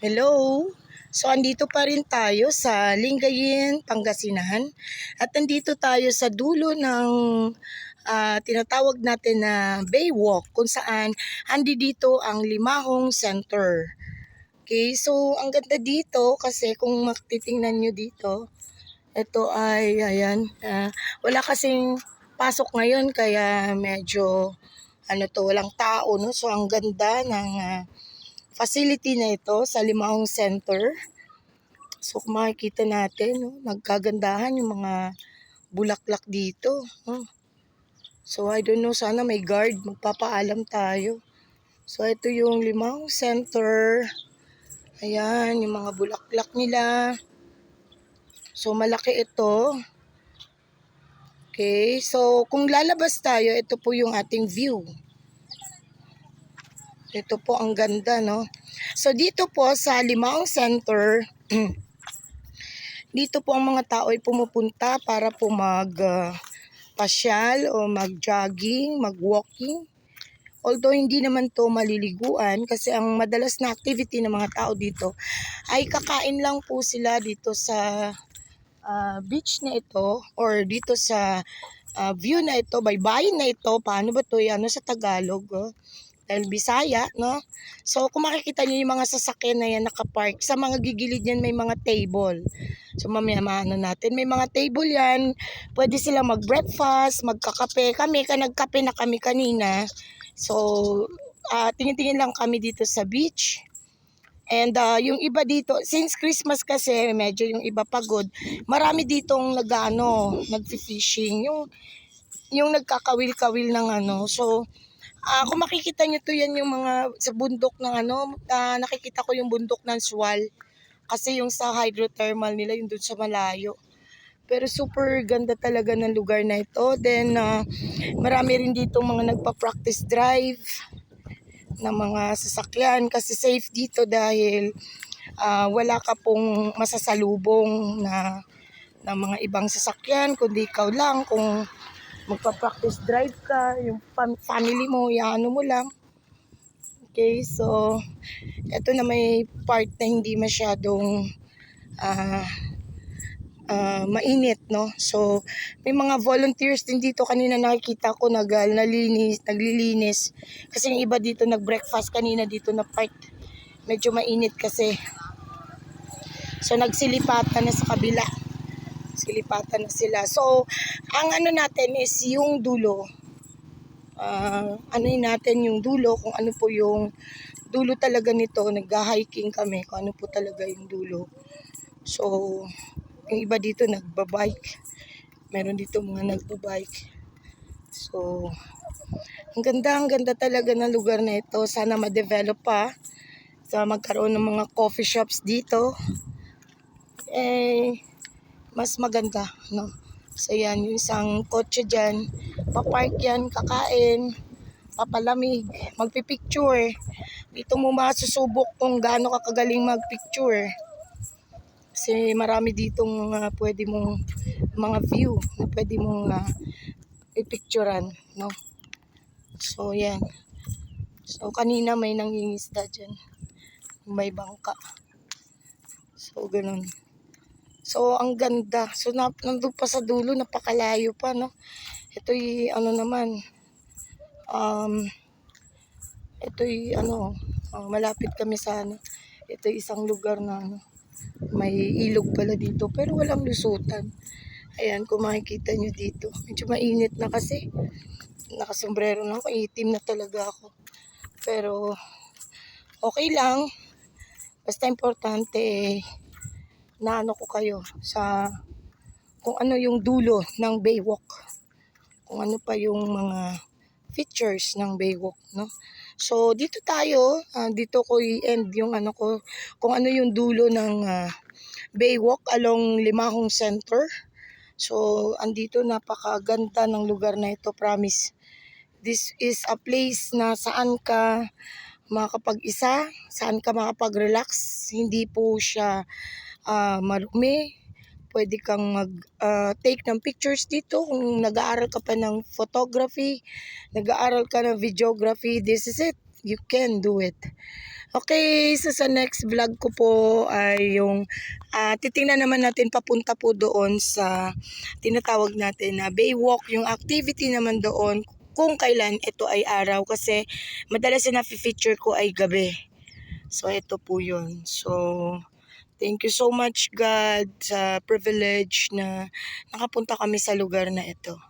Hello! So, andito pa rin tayo sa Lingayen, Pangasinan. At andito tayo sa dulo ng ah, tinatawag natin na Baywalk kung saan andi dito ang Limahong Center. Okay, so ang ganda dito kasi kung matitingnan nyo dito, ito ay, ayan, ah, wala kasing pasok ngayon kaya medyo ano to, walang tao, no? So ang ganda ng ah, facility na ito sa Limahong Center. So kung makikita natin, no, nagkagandahan yung mga bulaklak dito. No? So I don't know, sana may guard, magpapaalam tayo. So ito yung Limahong Center. Ayan, yung mga bulaklak nila. So malaki ito. Okay, so kung lalabas tayo, ito po yung ating view. Ito po ang ganda, no? So dito po sa Limang Center, dito po ang mga tao ay pumupunta para po mag ah, pasyal o mag-jogging, mag-walking. Although hindi naman to maliliguan kasi ang madalas na activity ng mga tao dito ay kakain lang po sila dito sa ah, beach na ito or dito sa ah, view na ito, baybayin na ito. Paano ba to Ano sa Tagalog? Oh? Dahil Bisaya, no? So, kung makikita niyo yung mga sasakyan na yan nakapark, sa mga gigilid yan may mga table. So, mamaya maano natin. May mga table yan. Pwede sila mag-breakfast, magkakape. Kami, ka nagkape na kami kanina. So, ah tingin-tingin lang kami dito sa beach. And ah, yung iba dito, since Christmas kasi, medyo yung iba pagod, marami ditong nag-ano, nag-fishing. Yung, yung nagkakawil-kawil ng ano. So, ah kung makikita nyo to yan yung mga sa bundok ng ano, ah, nakikita ko yung bundok ng Swal. Kasi yung sa hydrothermal nila, yung dun sa malayo. Pero super ganda talaga ng lugar na ito. Then, ah, marami rin dito mga nagpa-practice drive ng mga sasakyan kasi safe dito dahil ah, wala ka pong masasalubong na ng mga ibang sasakyan kundi ikaw lang kung magpa-practice drive ka, yung fam- family mo, yaano mo lang. Okay, so eto na may part na hindi masyadong ah ah, mainit, no? So, may mga volunteers din dito kanina nakikita ko nag nalinis, naglilinis. Kasi yung iba dito nag-breakfast kanina dito na part. Medyo mainit kasi. So, nagsilipatan na sa kabila. Silipatan na sila. So, ang ano natin is yung dulo. Ah, ano natin yung dulo, kung ano po yung dulo talaga nito. Nag-hiking kami kung ano po talaga yung dulo. So, yung iba dito nagbabike. Meron dito mga nagbabike. So, ang ganda, ang ganda talaga ng lugar na ito. Sana ma-develop pa. Sa magkaroon ng mga coffee shops dito. Eh, mas maganda, no? So, yan, yung isang kotse dyan. Papark yan, kakain, papalamig, magpipicture. Dito mo masusubok kung gaano ka kagaling magpicture. Kasi marami ditong mga pwede mong mga view na pwede mong uh, ipicturean, no? So, yan. So, kanina may nangingisda dyan. May bangka. So, ganun. So, ang ganda. So, na, nandun pa sa dulo, napakalayo pa, no? Ito'y, ano naman, um, ito'y, ano, ah, malapit kami sa, ano, ito'y isang lugar na, ano, may ilog pala dito, pero walang lusutan. Ayan, kung makikita nyo dito. Medyo mainit na kasi. Nakasombrero na ako, itim na talaga ako. Pero, okay lang. Basta importante, eh, na ano ko kayo sa kung ano yung dulo ng Baywalk. Kung ano pa yung mga features ng Baywalk, no? So, dito tayo, ah, dito ko i-end yung ano ko, kung ano yung dulo ng ah, Baywalk along Limahong Center. So, andito napakaganda ng lugar na ito, promise. This is a place na saan ka makapag-isa, saan ka makapag-relax. Hindi po siya ah, marumi. Pwede kang mag-take ng pictures dito kung nag-aaral ka pa ng photography, nag-aaral ka ng videography. This is it. You can do it. Okay, so sa next vlog ko po ay yung ah, titingnan naman natin papunta po doon sa tinatawag natin na Baywalk, yung activity naman doon kung kailan ito ay araw kasi madalas na feature ko ay gabi. So ito po yun. So thank you so much God sa privilege na nakapunta kami sa lugar na ito.